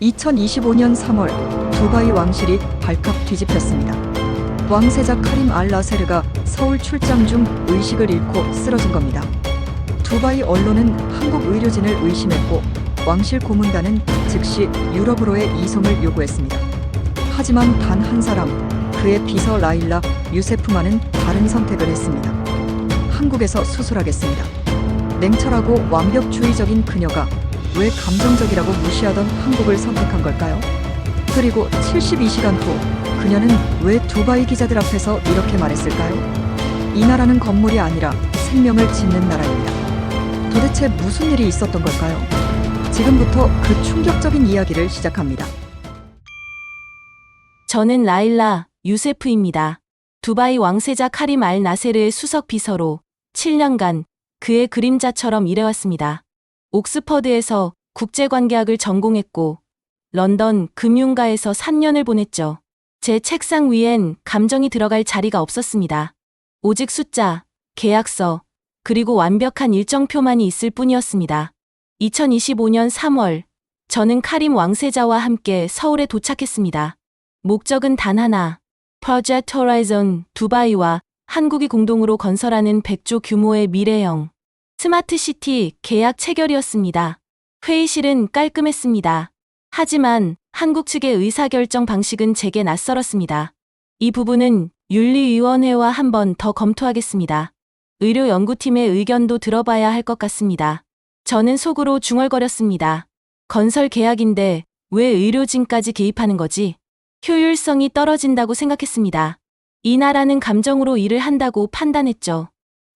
2025년 3월 두바이 왕실이 발칵 뒤집혔습니다. 왕세자 카림 알 나세르가 서울 출장 중 의식을 잃고 쓰러진 겁니다. 두바이 언론은 한국 의료진을 의심했고 왕실 고문단은 즉시 유럽으로의 이송을 요구했습니다. 하지만 단 한 사람, 그의 비서 라일라 유세프만은 다른 선택을 했습니다. 한국에서 수술하겠습니다. 냉철하고 완벽주의적인 그녀가 왜 감정적이라고 무시하던 한국을 선택한 걸까요? 그리고 72시간 후 그녀는 왜 두바이 기자들 앞에서 이렇게 말했을까요? 이 나라는 건물이 아니라 생명을 짓는 나라입니다. 도대체 무슨 일이 있었던 걸까요? 지금부터 그 충격적인 이야기를 시작합니다. 저는 라일라 유세프입니다. 두바이 왕세자 카림 알 나세르의 수석 비서로 7년간 그의 그림자처럼 일해왔습니다. 옥스퍼드에서 국제관계학을 전공했고 런던 금융가에서 3년을 보냈죠. 제 책상 위엔 감정이 들어갈 자리가 없었습니다. 오직 숫자, 계약서, 그리고 완벽한 일정표만이 있을 뿐이었습니다. 2025년 3월, 저는 카림 왕세자와 함께 서울에 도착했습니다. 목적은 단 하나, Project Horizon 두바이와 한국이 공동으로 건설하는 100조 규모의 미래형 스마트 시티 계약 체결이었습니다. 회의실은 깔끔했습니다. 하지만 한국 측의 의사결정 방식은 제게 낯설었습니다. 이 부분은 윤리위원회와 한 번 더 검토하겠습니다. 의료연구팀의 의견도 들어봐야 할 것 같습니다. 저는 속으로 중얼거렸습니다. 건설 계약인데 왜 의료진까지 개입하는 거지? 효율성이 떨어진다고 생각했습니다. 이 나라는 감정으로 일을 한다고 판단했죠.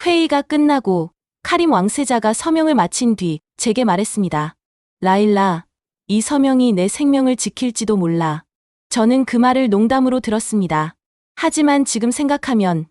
회의가 끝나고 카림 왕세자가 서명을 마친 뒤 제게 말했습니다. 라일라, 이 서명이 내 생명을 지킬지도 몰라. 저는 그 말을 농담으로 들었습니다. 하지만 지금 생각하면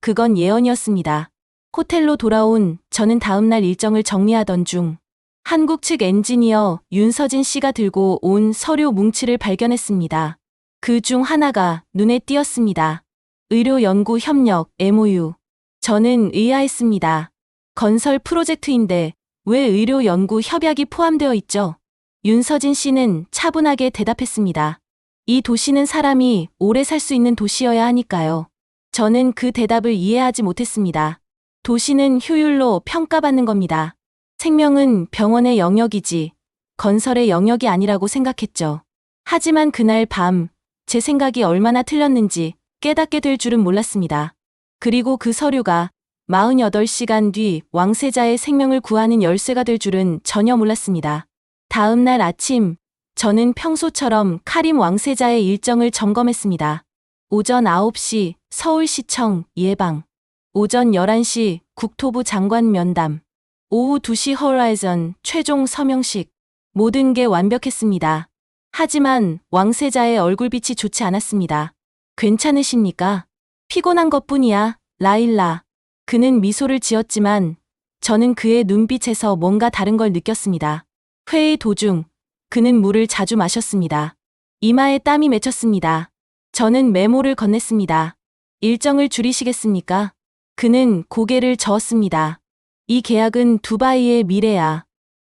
그건 예언이었습니다. 호텔로 돌아온 저는 다음날 일정을 정리하던 중 한국 측 엔지니어 윤서진 씨가 들고 온 서류 뭉치를 발견했습니다. 그 중 하나가 눈에 띄었습니다. 의료연구협력 MOU. 저는 의아했습니다. 건설 프로젝트인데 왜 의료 연구 협약이 포함되어 있죠? 윤서진 씨는 차분하게 대답했습니다. 이 도시는 사람이 오래 살 수 있는 도시여야 하니까요. 저는 그 대답을 이해하지 못했습니다. 도시는 효율로 평가받는 겁니다. 생명은 병원의 영역이지 건설의 영역이 아니라고 생각했죠. 하지만 그날 밤 제 생각이 얼마나 틀렸는지 깨닫게 될 줄은 몰랐습니다. 그리고 그 서류가 48시간 뒤 왕세자의 생명을 구하는 열쇠가 될 줄은 전혀 몰랐습니다. 다음 날 아침, 저는 평소처럼 카림 왕세자의 일정을 점검했습니다. 오전 9시 서울시청 예방, 오전 11시 국토부 장관 면담, 오후 2시 허라이전 최종 서명식, 모든 게 완벽했습니다. 하지만 왕세자의 얼굴빛이 좋지 않았습니다. 괜찮으십니까? 피곤한 것 뿐이야, 라일라. 그는 미소를 지었지만 저는 그의 눈빛에서 뭔가 다른 걸 느꼈습니다. 회의 도중 그는 물을 자주 마셨습니다. 이마에 땀이 맺혔습니다. 저는 메모를 건넸습니다. 일정을 줄이시겠습니까? 그는 고개를 저었습니다. 이 계약은 두바이의 미래야.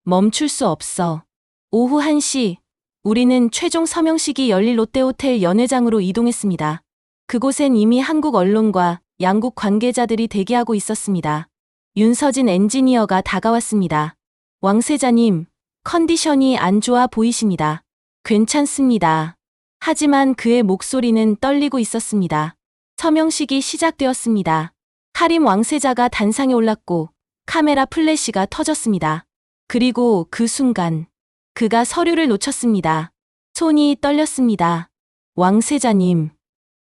멈출 수 없어. 오후 1시 우리는 최종 서명식이 열릴 롯데호텔 연회장으로 이동했습니다. 그곳엔 이미 한국 언론과 양국 관계자들이 대기하고 있었습니다. 윤서진 엔지니어가 다가왔습니다. 왕세자님, 컨디션이 안 좋아 보이십니다. 괜찮습니다. 하지만 그의 목소리는 떨리고 있었습니다. 서명식이 시작되었습니다. 카림 왕세자가 단상에 올랐고 카메라 플래시가 터졌습니다. 그리고 그 순간 그가 서류를 놓쳤습니다. 손이 떨렸습니다. 왕세자님.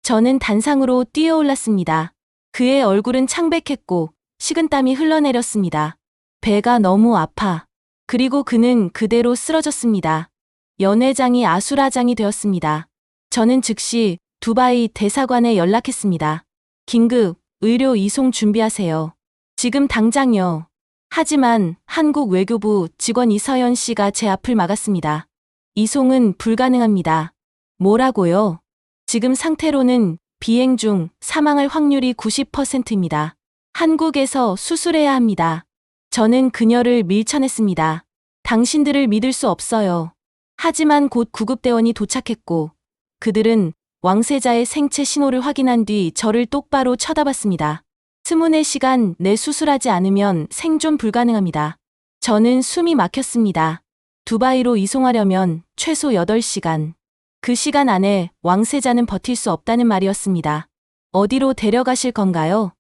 저는 단상으로 뛰어올랐습니다. 그의 얼굴은 창백했고 식은땀이 흘러내렸습니다. 배가 너무 아파. 그리고 그는 그대로 쓰러졌습니다. 연회장이 아수라장이 되었습니다. 저는 즉시 두바이 대사관에 연락했습니다. 긴급 의료 이송 준비하세요. 지금 당장요. 하지만 한국 외교부 직원 이서연 씨가 제 앞을 막았습니다. 이송은 불가능합니다. 뭐라고요? 지금 상태로는 비행 중 사망할 확률이 90%입니다. 한국에서 수술해야 합니다. 저는 그녀를 밀쳐냈습니다. 당신들을 믿을 수 없어요. 하지만 곧 구급대원이 도착했고 그들은 왕세자의 생체 신호를 확인한 뒤 저를 똑바로 쳐다봤습니다. 스문의 시간 내 수술하지 않으면 생존 불가능합니다. 저는 숨이 막혔습니다. 두바이로 이송하려면 최소 8시간. 그 시간 안에 왕세자는 버틸 수 없다는 말이었습니다. 어디로 데려가실 건가요?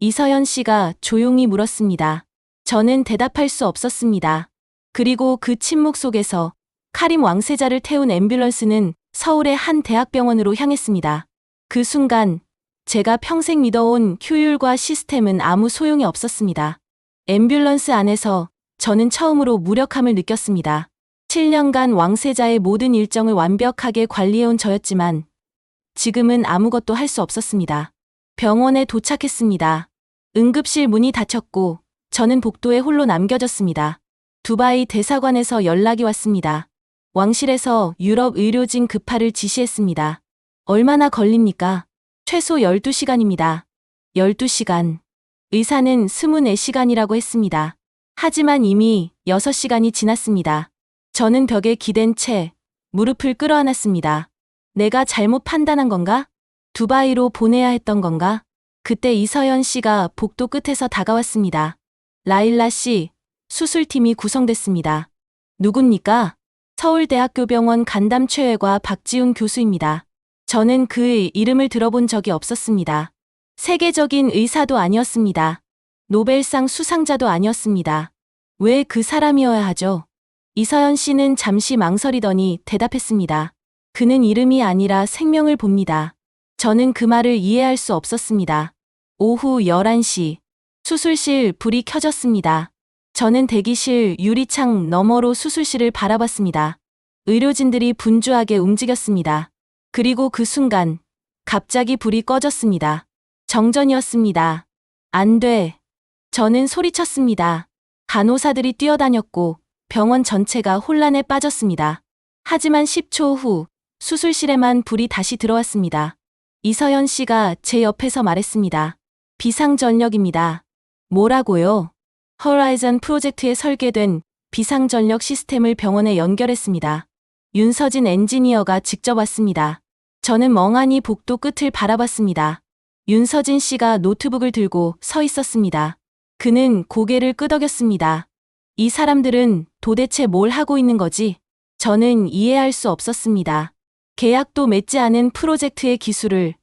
이서연 씨가 조용히 물었습니다. 저는 대답할 수 없었습니다. 그리고 그 침묵 속에서 카림 왕세자를 태운 앰뷸런스는 서울의 한 대학병원으로 향했습니다. 그 순간 제가 평생 믿어온 효율과 시스템은 아무 소용이 없었습니다. 앰뷸런스 안에서 저는 처음으로 무력함을 느꼈습니다. 7년간 왕세자의 모든 일정을 완벽하게 관리해온 저였지만 지금은 아무것도 할 수 없었습니다. 병원에 도착했습니다. 응급실 문이 닫혔고 저는 복도에 홀로 남겨졌습니다. 두바이 대사관에서 연락이 왔습니다. 왕실에서 유럽 의료진 급파를 지시했습니다. 얼마나 걸립니까? 최소 12시간입니다. 12시간. 의사는 24시간이라고 했습니다. 하지만 이미 6시간이 지났습니다. 저는 벽에 기댄 채 무릎을 끌어안았습니다. 내가 잘못 판단한 건가? 두바이로 보내야 했던 건가? 그때 이서연 씨가 복도 끝에서 다가왔습니다. 라일라 씨, 수술팀이 구성됐습니다. 누굽니까? 서울대학교병원 간담최외과 박지훈 교수입니다. 저는 그의 이름을 들어본 적이 없었습니다. 세계적인 의사도 아니었습니다. 노벨상 수상자도 아니었습니다. 왜 그 사람이어야 하죠? 이서연 씨는 잠시 망설이더니 대답했습니다. 그는 이름이 아니라 생명을 봅니다. 저는 그 말을 이해할 수 없었습니다. 오후 11시. 수술실 불이 켜졌습니다. 저는 대기실 유리창 너머로 수술실을 바라봤습니다. 의료진들이 분주하게 움직였습니다. 그리고 그 순간, 갑자기 불이 꺼졌습니다. 정전이었습니다. 안 돼. 저는 소리쳤습니다. 간호사들이 뛰어다녔고, 병원 전체가 혼란에 빠졌습니다. 하지만 10초 후, 수술실에만 불이 다시 들어왔습니다. 이서연 씨가 제 옆에서 말했습니다. 비상전력입니다. 뭐라고요? 허라이전 프로젝트에 설계된 비상전력 시스템을 병원에 연결했습니다. 윤서진 엔지니어가 직접 왔습니다. 저는 멍하니 복도 끝을 바라봤습니다. 윤서진 씨가 노트북을 들고 서 있었습니다. 그는 고개를 끄덕였습니다. 이 사람들은 도대체 뭘 하고 있는 거지? 저는 이해할 수 없었습니다. 계약도 맺지 않은 프로젝트의 기술을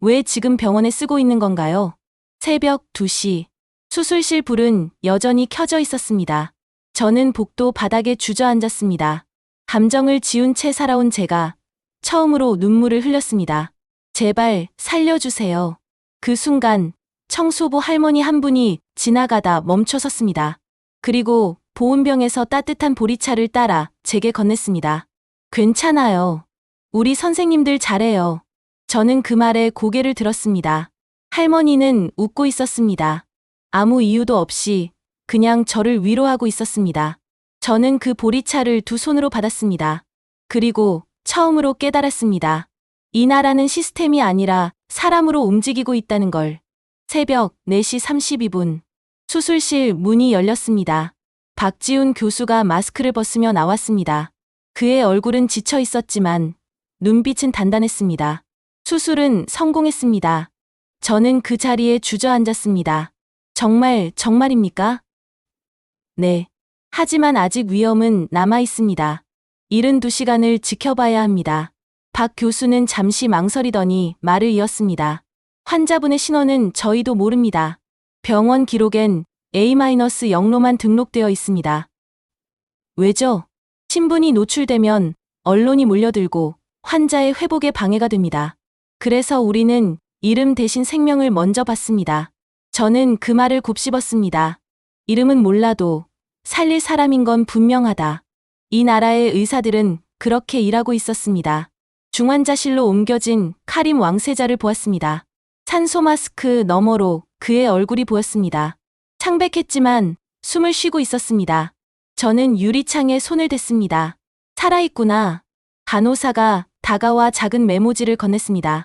왜 지금 병원에 쓰고 있는 건가요? 새벽 2시. 수술실 불은 여전히 켜져 있었습니다. 저는 복도 바닥에 주저앉았습니다. 감정을 지운 채 살아온 제가 처음으로 눈물을 흘렸습니다. 제발 살려주세요. 그 순간 청소부 할머니 한 분이 지나가다 멈춰 섰습니다. 그리고 보온병에서 따뜻한 보리차를 따라 제게 건넸습니다. 괜찮아요. 우리 선생님들 잘해요. 저는 그 말에 고개를 들었습니다. 할머니는 웃고 있었습니다. 아무 이유도 없이 그냥 저를 위로하고 있었습니다. 저는 그 보리차를 두 손으로 받았습니다. 그리고 처음으로 깨달았습니다. 이 나라는 시스템이 아니라 사람으로 움직이고 있다는 걸. 새벽 4시 32분. 수술실 문이 열렸습니다. 박지훈 교수가 마스크를 벗으며 나왔습니다. 그의 얼굴은 지쳐 있었지만 눈빛은 단단했습니다. 수술은 성공했습니다. 저는 그 자리에 주저앉았습니다. 정말, 정말입니까? 네. 하지만 아직 위험은 남아 있습니다. 72시간을 지켜봐야 합니다. 박 교수는 잠시 망설이더니 말을 이었습니다. 환자분의 신원은 저희도 모릅니다. 병원 기록엔 A-영로만 등록되어 있습니다. 왜죠? 신분이 노출되면 언론이 몰려들고 환자의 회복에 방해가 됩니다. 그래서 우리는 이름 대신 생명을 먼저 받습니다. 저는 그 말을 곱씹었습니다. 이름은 몰라도 살릴 사람인 건 분명하다. 이 나라의 의사들은 그렇게 일하고 있었습니다. 중환자실로 옮겨진 카림 왕세자를 보았습니다. 산소 마스크 너머로 그의 얼굴이 보였습니다. 창백했지만 숨을 쉬고 있었습니다. 저는 유리창에 손을 댔습니다. 살아있구나. 간호사가 다가와 작은 메모지를 건넸습니다.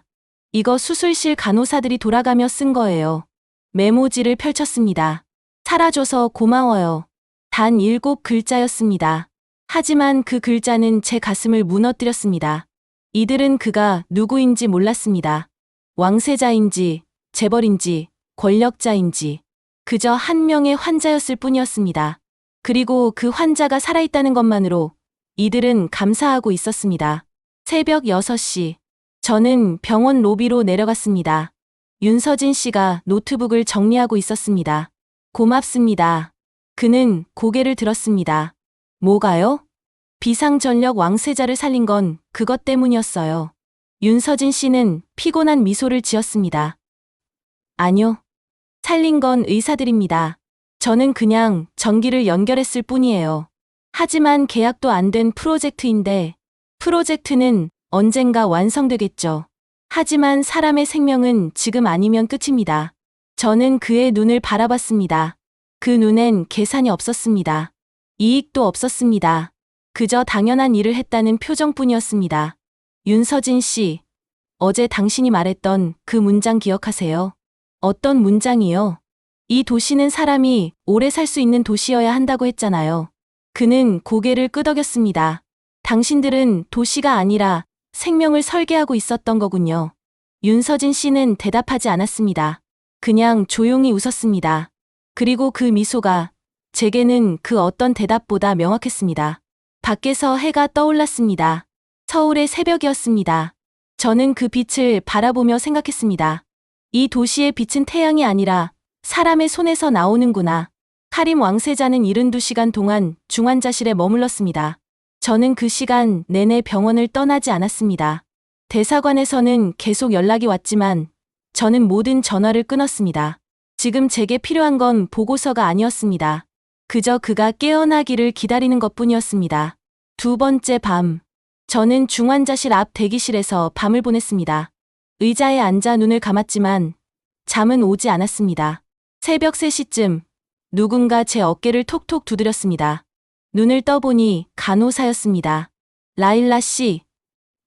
이거 수술실 간호사들이 돌아가며 쓴 거예요. 메모지를 펼쳤습니다. 살아줘서 고마워요. 단 일곱 글자였습니다. 하지만 그 글자는 제 가슴을 무너뜨렸습니다. 이들은 그가 누구인지 몰랐습니다. 왕세자인지, 재벌인지, 권력자인지, 그저 한 명의 환자였을 뿐이었습니다. 그리고 그 환자가 살아있다는 것만으로 이들은 감사하고 있었습니다. 새벽 6시, 저는 병원 로비로 내려갔습니다. 윤서진 씨가 노트북을 정리하고 있었습니다. 고맙습니다. 그는 고개를 들었습니다. 뭐가요? 비상전력 왕세자를 살린 건 그것 때문이었어요. 윤서진 씨는 피곤한 미소를 지었습니다. 아니요. 살린 건 의사들입니다. 저는 그냥 전기를 연결했을 뿐이에요. 하지만 계약도 안 된 프로젝트인데, 프로젝트는 언젠가 완성되겠죠. 하지만 사람의 생명은 지금 아니면 끝입니다. 저는 그의 눈을 바라봤습니다. 그 눈엔 계산이 없었습니다. 이익도 없었습니다. 그저 당연한 일을 했다는 표정뿐이었습니다. 윤서진 씨, 어제 당신이 말했던 그 문장 기억하세요? 어떤 문장이요? 이 도시는 사람이 오래 살 수 있는 도시여야 한다고 했잖아요. 그는 고개를 끄덕였습니다. 당신들은 도시가 아니라 생명을 설계하고 있었던 거군요. 윤서진 씨는 대답하지 않았습니다. 그냥 조용히 웃었습니다. 그리고 그 미소가 제게는 그 어떤 대답보다 명확했습니다. 밖에서 해가 떠올랐습니다. 서울의 새벽이었습니다. 저는 그 빛을 바라보며 생각했습니다. 이 도시의 빛은 태양이 아니라 사람의 손에서 나오는구나. 카림 왕세자는 72시간 동안 중환자실에 머물렀습니다. 저는 그 시간 내내 병원을 떠나지 않았습니다. 대사관에서는 계속 연락이 왔지만 저는 모든 전화를 끊었습니다. 지금 제게 필요한 건 보고서가 아니었습니다. 그저 그가 깨어나기를 기다리는 것 뿐이었습니다. 두 번째 밤. 저는 중환자실 앞 대기실에서 밤을 보냈습니다. 의자에 앉아 눈을 감았지만 잠은 오지 않았습니다. 새벽 3시쯤 누군가 제 어깨를 톡톡 두드렸습니다. 눈을 떠보니 간호사였습니다. 라일라 씨,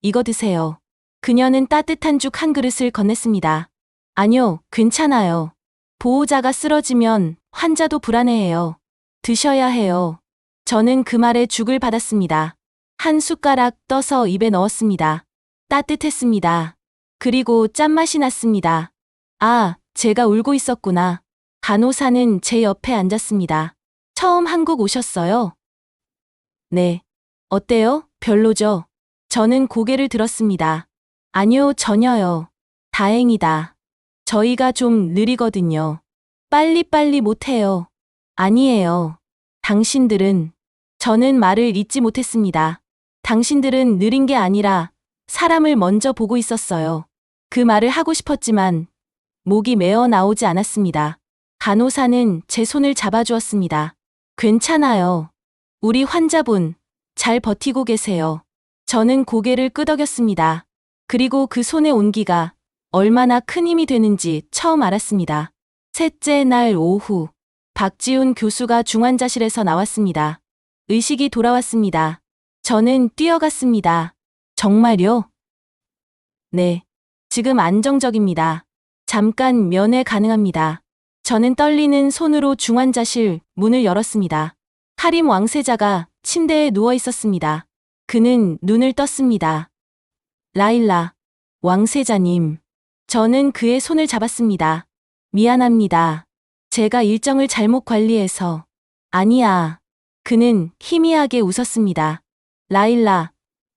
이거 드세요. 그녀는 따뜻한 죽 한 그릇을 건넸습니다. 아니요, 괜찮아요. 보호자가 쓰러지면 환자도 불안해해요. 드셔야 해요. 저는 그 말에 죽을 받았습니다. 한 숟가락 떠서 입에 넣었습니다. 따뜻했습니다. 그리고 짠맛이 났습니다. 아, 제가 울고 있었구나. 간호사는 제 옆에 앉았습니다. 처음 한국 오셨어요? 네. 어때요? 별로죠? 저는 고개를 들었습니다. 아니요, 전혀요. 다행이다. 저희가 좀 느리거든요. 빨리빨리 못해요. 아니에요. 당신들은, 저는 말을 잇지 못했습니다. 당신들은 느린 게 아니라 사람을 먼저 보고 있었어요. 그 말을 하고 싶었지만 목이 메어 나오지 않았습니다. 간호사는 제 손을 잡아주었습니다. 괜찮아요. 우리 환자분, 잘 버티고 계세요. 저는 고개를 끄덕였습니다. 그리고 그 손의 온기가 얼마나 큰 힘이 되는지 처음 알았습니다. 셋째 날 오후, 박지훈 교수가 중환자실에서 나왔습니다. 의식이 돌아왔습니다. 저는 뛰어갔습니다. 정말요? 네. 지금 안정적입니다. 잠깐 면회 가능합니다. 저는 떨리는 손으로 중환자실 문을 열었습니다. 카림 왕세자가 침대에 누워 있었습니다. 그는 눈을 떴습니다. 라일라, 왕세자님. 저는 그의 손을 잡았습니다. 미안합니다. 제가 일정을 잘못 관리해서. 아니야. 그는 희미하게 웃었습니다. 라일라,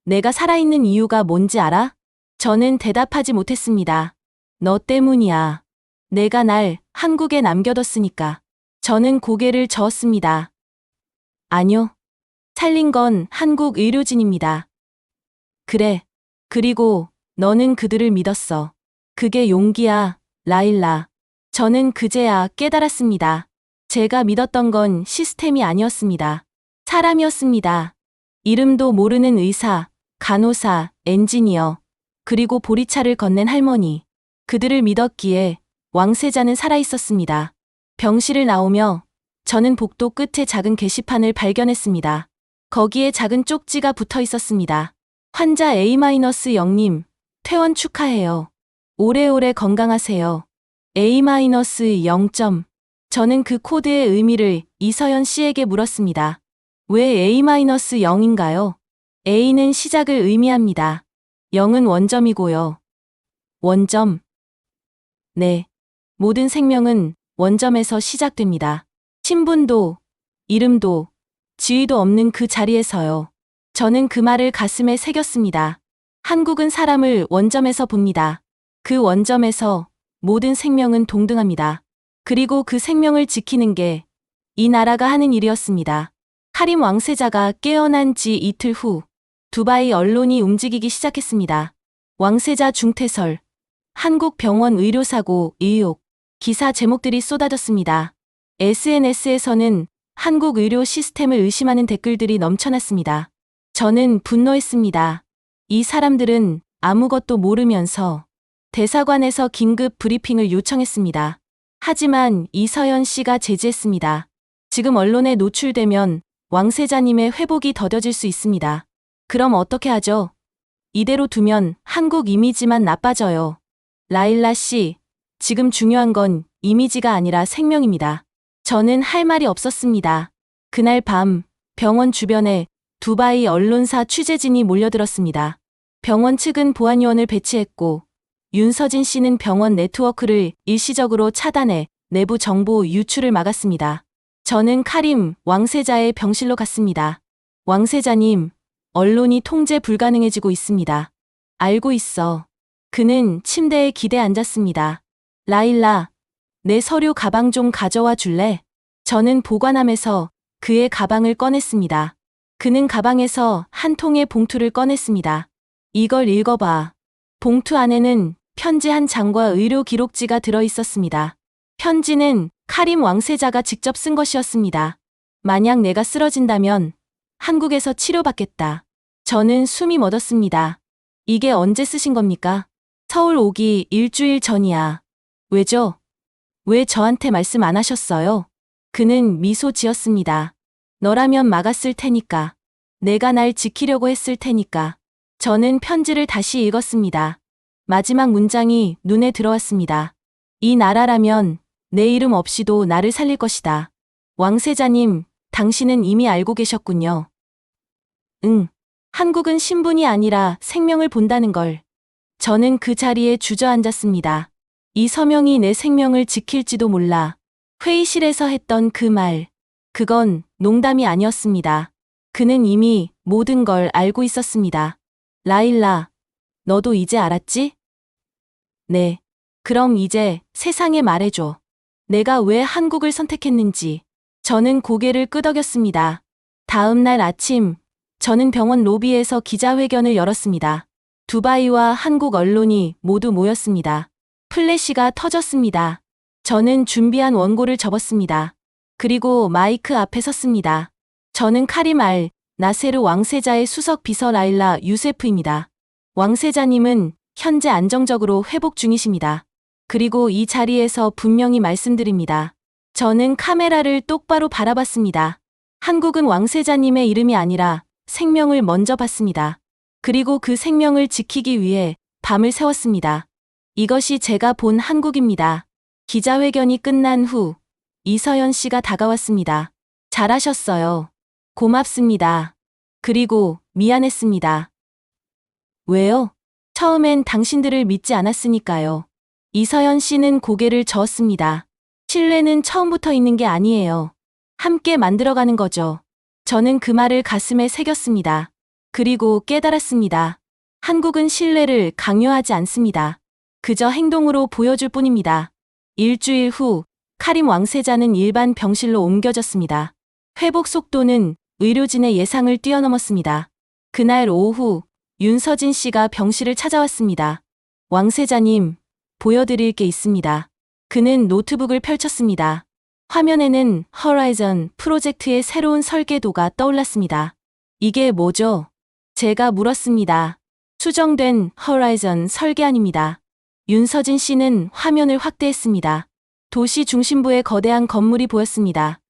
내가 살아있는 이유가 뭔지 알아? 저는 대답하지 못했습니다. 너 때문이야. 내가 날 한국에 남겨뒀으니까. 저는 고개를 저었습니다. 아니요. 살린 건 한국 의료진입니다. 그래. 그리고 너는 그들을 믿었어. 그게 용기야, 라일라. 저는 그제야 깨달았습니다. 제가 믿었던 건 시스템이 아니었습니다. 사람이었습니다. 이름도 모르는 의사, 간호사, 엔지니어, 그리고 보리차를 건넨 할머니. 그들을 믿었기에 왕세자는 살아있었습니다. 병실을 나오며 저는 복도 끝에 작은 게시판을 발견했습니다. 거기에 작은 쪽지가 붙어 있었습니다. 환자 A-0님, 퇴원 축하해요. 오래오래 건강하세요. A-0점. 저는 그 코드의 의미를 이서연 씨에게 물었습니다. 왜 A-0인가요? A는 시작을 의미합니다. 0은 원점이고요. 원점. 네. 모든 생명은 원점에서 시작됩니다. 신분도, 이름도, 지위도 없는 그 자리에서요. 저는 그 말을 가슴에 새겼습니다. 한국은 사람을 원점에서 봅니다. 그 원점에서 모든 생명은 동등합니다. 그리고 그 생명을 지키는 게 이 나라가 하는 일이었습니다. 카림 왕세자가 깨어난 지 이틀 후 두바이 언론이 움직이기 시작했습니다. 왕세자 중태설, 한국 병원 의료사고 의혹, 기사 제목들이 쏟아졌습니다. SNS에서는 한국 의료 시스템을 의심하는 댓글들이 넘쳐났습니다. 저는 분노했습니다. 이 사람들은 아무것도 모르면서 대사관에서 긴급 브리핑을 요청했습니다. 하지만 이서연 씨가 제지했습니다. 지금 언론에 노출되면 왕세자님의 회복이 더뎌질 수 있습니다. 그럼 어떻게 하죠? 이대로 두면 한국 이미지만 나빠져요. 라일라 씨, 지금 중요한 건 이미지가 아니라 생명입니다. 저는 할 말이 없었습니다. 그날 밤 병원 주변에 두바이 언론사 취재진이 몰려들었습니다. 병원 측은 보안요원을 배치했고 윤서진 씨는 병원 네트워크를 일시적으로 차단해 내부 정보 유출을 막았습니다. 저는 카림 왕세자의 병실로 갔습니다. 왕세자님, 언론이 통제 불가능해지고 있습니다. 알고 있어. 그는 침대에 기대 앉았습니다. 라일라, 내 서류 가방 좀 가져와 줄래? 저는 보관함에서 그의 가방을 꺼냈습니다. 그는 가방에서 한 통의 봉투를 꺼냈습니다. 이걸 읽어봐. 봉투 안에는 편지 한 장과 의료 기록지가 들어 있었습니다. 편지는 카림 왕세자가 직접 쓴 것이었습니다. 만약 내가 쓰러진다면 한국에서 치료받겠다. 저는 숨이 멎었습니다. 이게 언제 쓰신 겁니까? 서울 오기 일주일 전이야. 왜죠? 왜 저한테 말씀 안 하셨어요? 그는 미소 지었습니다. 너라면 막았을 테니까. 내가 날 지키려고 했을 테니까. 저는 편지를 다시 읽었습니다. 마지막 문장이 눈에 들어왔습니다. 이 나라라면 내 이름 없이도 나를 살릴 것이다. 왕세자님, 당신은 이미 알고 계셨군요. 응. 한국은 신분이 아니라 생명을 본다는 걸. 저는 그 자리에 주저앉았습니다. 이 서명이 내 생명을 지킬지도 몰라. 회의실에서 했던 그 말. 그건 농담이 아니었습니다. 그는 이미 모든 걸 알고 있었습니다. 라일라, 너도 이제 알았지? 네. 그럼 이제 세상에 말해줘. 내가 왜 한국을 선택했는지. 저는 고개를 끄덕였습니다. 다음 날 아침, 저는 병원 로비에서 기자회견을 열었습니다. 두바이와 한국 언론이 모두 모였습니다. 플래시가 터졌습니다. 저는 준비한 원고를 접었습니다. 그리고 마이크 앞에 섰습니다. 저는 카림 알, 나세르 왕세자의 수석 비서 라일라 유세프입니다. 왕세자님은 현재 안정적으로 회복 중이십니다. 그리고 이 자리에서 분명히 말씀드립니다. 저는 카메라를 똑바로 바라봤습니다. 한국은 왕세자님의 이름이 아니라 생명을 먼저 봤습니다. 그리고 그 생명을 지키기 위해 밤을 새웠습니다. 이것이 제가 본 한국입니다. 기자회견이 끝난 후 이서연 씨가 다가왔습니다. 잘하셨어요. 고맙습니다. 그리고 미안했습니다. 왜요? 처음엔 당신들을 믿지 않았으니까요. 이서연 씨는 고개를 저었습니다. 신뢰는 처음부터 있는 게 아니에요. 함께 만들어가는 거죠. 저는 그 말을 가슴에 새겼습니다. 그리고 깨달았습니다. 한국은 신뢰를 강요하지 않습니다. 그저 행동으로 보여줄 뿐입니다. 일주일 후 카림 왕세자는 일반 병실로 옮겨졌습니다. 회복 속도는 의료진의 예상을 뛰어넘었습니다. 그날 오후 윤서진 씨가 병실을 찾아왔습니다. 왕세자님, 보여드릴 게 있습니다. 그는 노트북을 펼쳤습니다. 화면에는 허라이전 프로젝트의 새로운 설계도가 떠올랐습니다. 이게 뭐죠? 제가 물었습니다. 수정된 허라이전 설계안입니다. 윤서진 씨는 화면을 확대했습니다. 도시 중심부의 거대한 건물이 보였습니다.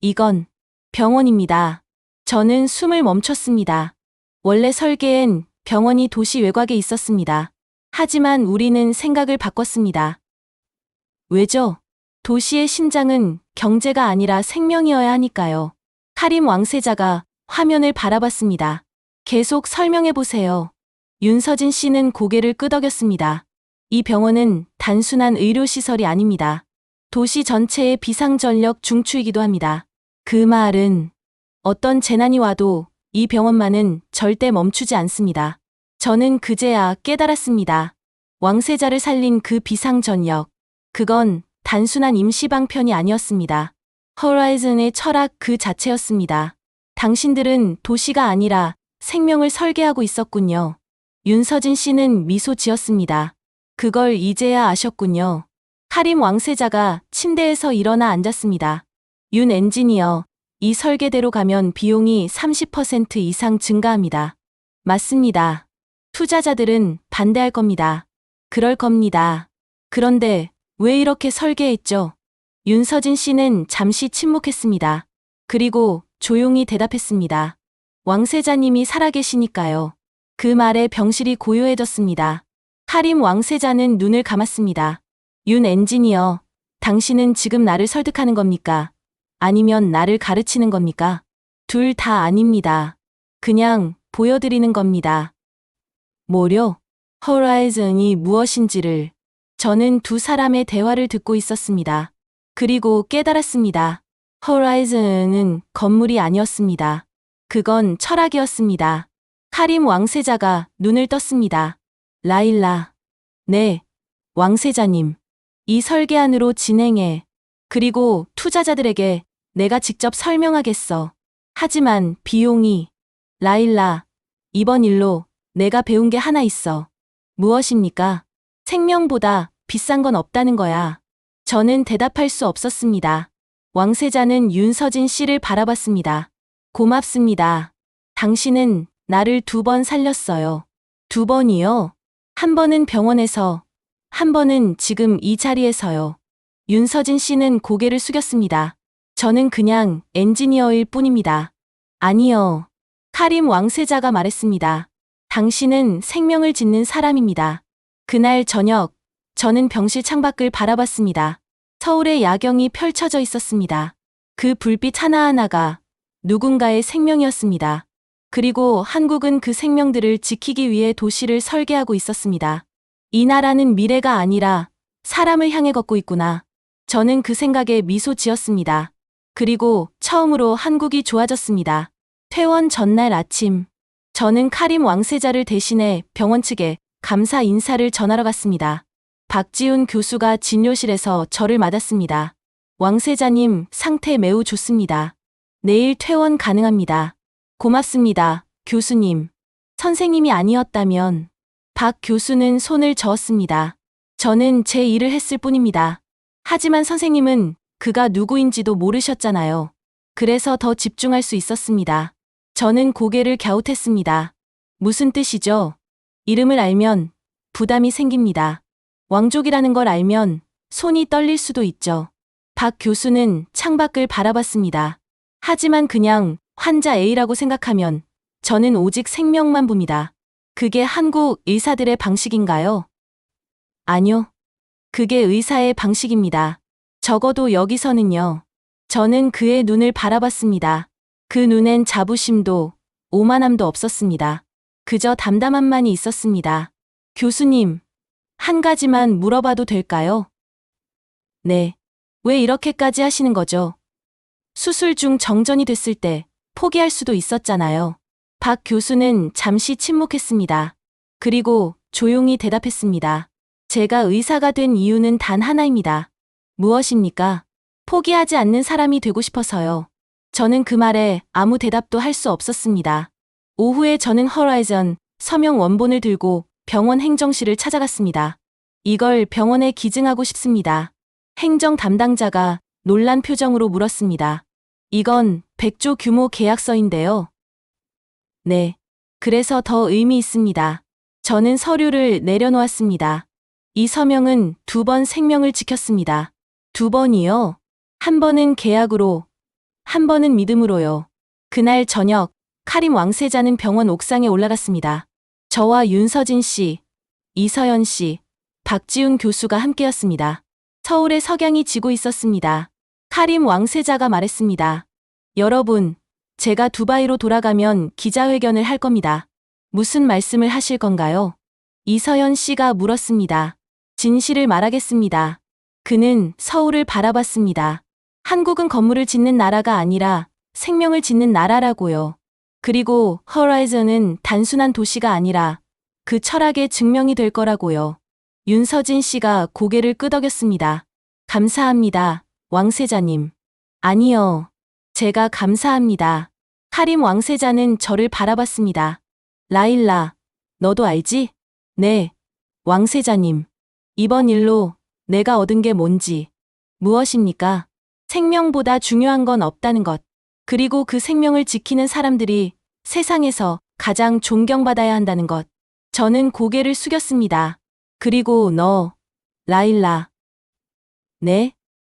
이건 병원입니다. 저는 숨을 멈췄습니다. 원래 설계엔 병원이 도시 외곽에 있었습니다. 하지만 우리는 생각을 바꿨습니다. 왜죠? 도시의 심장은 경제가 아니라 생명이어야 하니까요. 카림 왕세자가 화면을 바라봤습니다. 계속 설명해 보세요. 윤서진 씨는 고개를 끄덕였습니다. 이 병원은 단순한 의료시설이 아닙니다. 도시 전체의 비상전력 중추이기도 합니다. 그 말은 어떤 재난이 와도 이 병원만은 절대 멈추지 않습니다. 저는 그제야 깨달았습니다. 왕세자를 살린 그 비상전력. 그건 단순한 임시방편이 아니었습니다. 허라이즌의 철학 그 자체였습니다. 당신들은 도시가 아니라 생명을 설계하고 있었군요. 윤서진 씨는 미소 지었습니다. 그걸 이제야 아셨군요. 카림 왕세자가 침대에서 일어나 앉았습니다. 윤 엔지니어, 이 설계대로 가면 비용이 30% 이상 증가합니다. 맞습니다. 투자자들은 반대할 겁니다. 그럴 겁니다. 그런데 왜 이렇게 설계했죠? 윤서진 씨는 잠시 침묵했습니다. 그리고 조용히 대답했습니다. 왕세자님이 살아계시니까요. 그 말에 병실이 고요해졌습니다. 카림 왕세자는 눈을 감았습니다. 윤 엔지니어, 당신은 지금 나를 설득하는 겁니까? 아니면 나를 가르치는 겁니까? 둘 다 아닙니다. 그냥 보여드리는 겁니다. 뭐려? 허라이즌이 무엇인지를 저는 두 사람의 대화를 듣고 있었습니다. 그리고 깨달았습니다. 허라이즌은 건물이 아니었습니다. 그건 철학이었습니다. 카림 왕세자가 눈을 떴습니다. 라일라. 네, 왕세자님. 이 설계안으로 진행해. 그리고 투자자들에게 내가 직접 설명하겠어. 하지만 비용이. 라일라. 이번 일로 내가 배운 게 하나 있어. 무엇입니까? 생명보다 비싼 건 없다는 거야. 저는 대답할 수 없었습니다. 왕세자는 윤서진 씨를 바라봤습니다. 고맙습니다. 당신은 나를 두 번 살렸어요. 두 번이요? 한 번은 병원에서, 한 번은 지금 이 자리에서요. 윤서진 씨는 고개를 숙였습니다. 저는 그냥 엔지니어일 뿐입니다. 아니요. 카림 왕세자가 말했습니다. 당신은 생명을 짓는 사람입니다. 그날 저녁, 저는 병실 창밖을 바라봤습니다. 서울의 야경이 펼쳐져 있었습니다. 그 불빛 하나하나가 누군가의 생명이었습니다. 그리고 한국은 그 생명들을 지키기 위해 도시를 설계하고 있었습니다. 이 나라는 미래가 아니라 사람을 향해 걷고 있구나. 저는 그 생각에 미소 지었습니다. 그리고 처음으로 한국이 좋아졌습니다. 퇴원 전날 아침, 저는 카림 왕세자를 대신해 병원 측에 감사 인사를 전하러 갔습니다. 박지훈 교수가 진료실에서 저를 맞았습니다. 왕세자님 상태 매우 좋습니다. 내일 퇴원 가능합니다. 고맙습니다, 교수님. 선생님이 아니었다면 박 교수는 손을 저었습니다. 저는 제 일을 했을 뿐입니다. 하지만 선생님은 그가 누구인지도 모르셨잖아요. 그래서 더 집중할 수 있었습니다. 저는 고개를 갸웃했습니다. 무슨 뜻이죠? 이름을 알면 부담이 생깁니다. 왕족이라는 걸 알면 손이 떨릴 수도 있죠. 박 교수는 창밖을 바라봤습니다. 하지만 그냥 환자 A라고 생각하면 저는 오직 생명만 봅니다. 그게 한국 의사들의 방식인가요? 아니요. 그게 의사의 방식입니다. 적어도 여기서는요. 저는 그의 눈을 바라봤습니다. 그 눈엔 자부심도 오만함도 없었습니다. 그저 담담함만이 있었습니다. 교수님, 한 가지만 물어봐도 될까요? 네. 왜 이렇게까지 하시는 거죠? 수술 중 정전이 됐을 때 포기할 수도 있었잖아요. 박 교수는 잠시 침묵했습니다. 그리고 조용히 대답했습니다. 제가 의사가 된 이유는 단 하나입니다. 무엇입니까? 포기하지 않는 사람이 되고 싶어서요. 저는 그 말에 아무 대답도 할 수 없었습니다. 오후에 저는 허라이전 서명 원본을 들고 병원 행정실을 찾아갔습니다. 이걸 병원에 기증하고 싶습니다. 행정 담당자가 놀란 표정으로 물었습니다. 이건 100조 규모 계약서인데요. 네. 그래서 더 의미 있습니다. 저는 서류를 내려놓았습니다. 이 서명은 두 번 생명을 지켰습니다. 두 번이요. 한 번은 계약으로, 한 번은 믿음으로요. 그날 저녁, 카림 왕세자는 병원 옥상에 올라갔습니다. 저와 윤서진 씨, 이서연 씨, 박지훈 교수가 함께였습니다. 서울의 석양이 지고 있었습니다. 카림 왕세자가 말했습니다. 여러분, 제가 두바이로 돌아가면 기자회견을 할 겁니다. 무슨 말씀을 하실 건가요? 이서연 씨가 물었습니다. 진실을 말하겠습니다. 그는 서울을 바라봤습니다. 한국은 건물을 짓는 나라가 아니라 생명을 짓는 나라라고요. 그리고 허라이즌은 단순한 도시가 아니라 그 철학의 증명이 될 거라고요. 윤서진 씨가 고개를 끄덕였습니다. 감사합니다, 왕세자님. 아니요. 제가 감사합니다. 카림 왕세자는 저를 바라봤습니다. 라일라, 너도 알지? 네, 왕세자님. 이번 일로 내가 얻은 게 뭔지. 무엇입니까? 생명보다 중요한 건 없다는 것. 그리고 그 생명을 지키는 사람들이 세상에서 가장 존경받아야 한다는 것. 저는 고개를 숙였습니다. 그리고 너, 라일라. 네?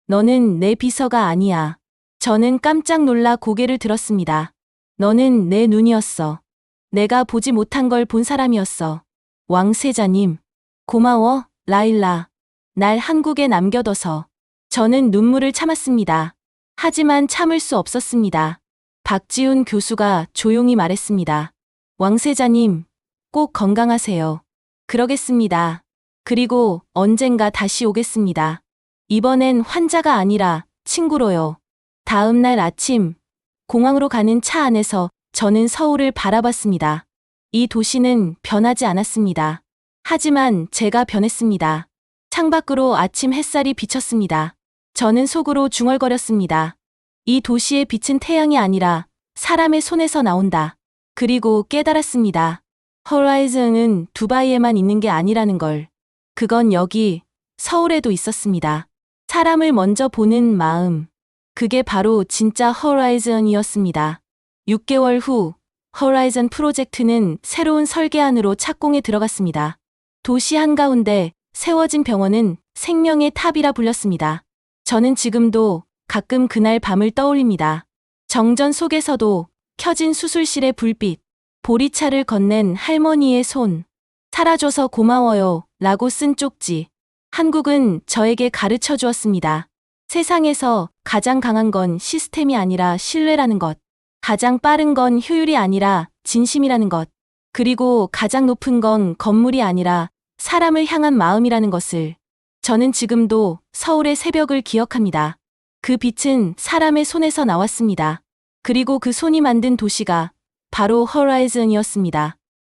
너는 내 비서가 아니야. 저는 깜짝 놀라 고개를 들었습니다. 너는 내 눈이었어. 내가 보지 못한 걸 본 사람이었어. 왕세자님. 고마워, 라일라. 날 한국에 남겨둬서. 저는 눈물을 참았습니다. 하지만 참을 수 없었습니다. 박지훈 교수가 조용히 말했습니다. 왕세자님, 꼭 건강하세요. 그러겠습니다. 그리고 언젠가 다시 오겠습니다. 이번엔 환자가 아니라 친구로요. 다음 날 아침, 공항으로 가는 차 안에서 저는 서울을 바라봤습니다. 이 도시는 변하지 않았습니다. 하지만 제가 변했습니다. 창밖으로 아침 햇살이 비쳤습니다. 저는 속으로 중얼거렸습니다. 이 도시의 빛은 태양이 아니라 사람의 손에서 나온다. 그리고 깨달았습니다. 허라이즌은 두바이에만 있는 게 아니라는 걸. 그건 여기 서울에도 있었습니다. 사람을 먼저 보는 마음. 그게 바로 진짜 허라이즌이었습니다. 6개월 후 허라이즌 프로젝트는 새로운 설계안으로 착공에 들어갔습니다. 도시 한가운데 세워진 병원은 생명의 탑이라 불렸습니다. 저는 지금도 가끔 그날 밤을 떠올립니다. 정전 속에서도 켜진 수술실의 불빛, 보리차를 건넨 할머니의 손, 살아줘서 고마워요 라고 쓴 쪽지. 한국은 저에게 가르쳐 주었습니다. 세상에서 가장 강한 건 시스템이 아니라 신뢰라는 것. 가장 빠른 건 효율이 아니라 진심이라는 것. 그리고 가장 높은 건 건물이 아니라 사람을 향한 마음이라는 것을. 저는 지금도 서울의 새벽을 기억합니다. 그 빛은 사람의 손에서 나왔습니다. 그리고 그 손이 만든 도시가 바로 허라이즌이었습니다.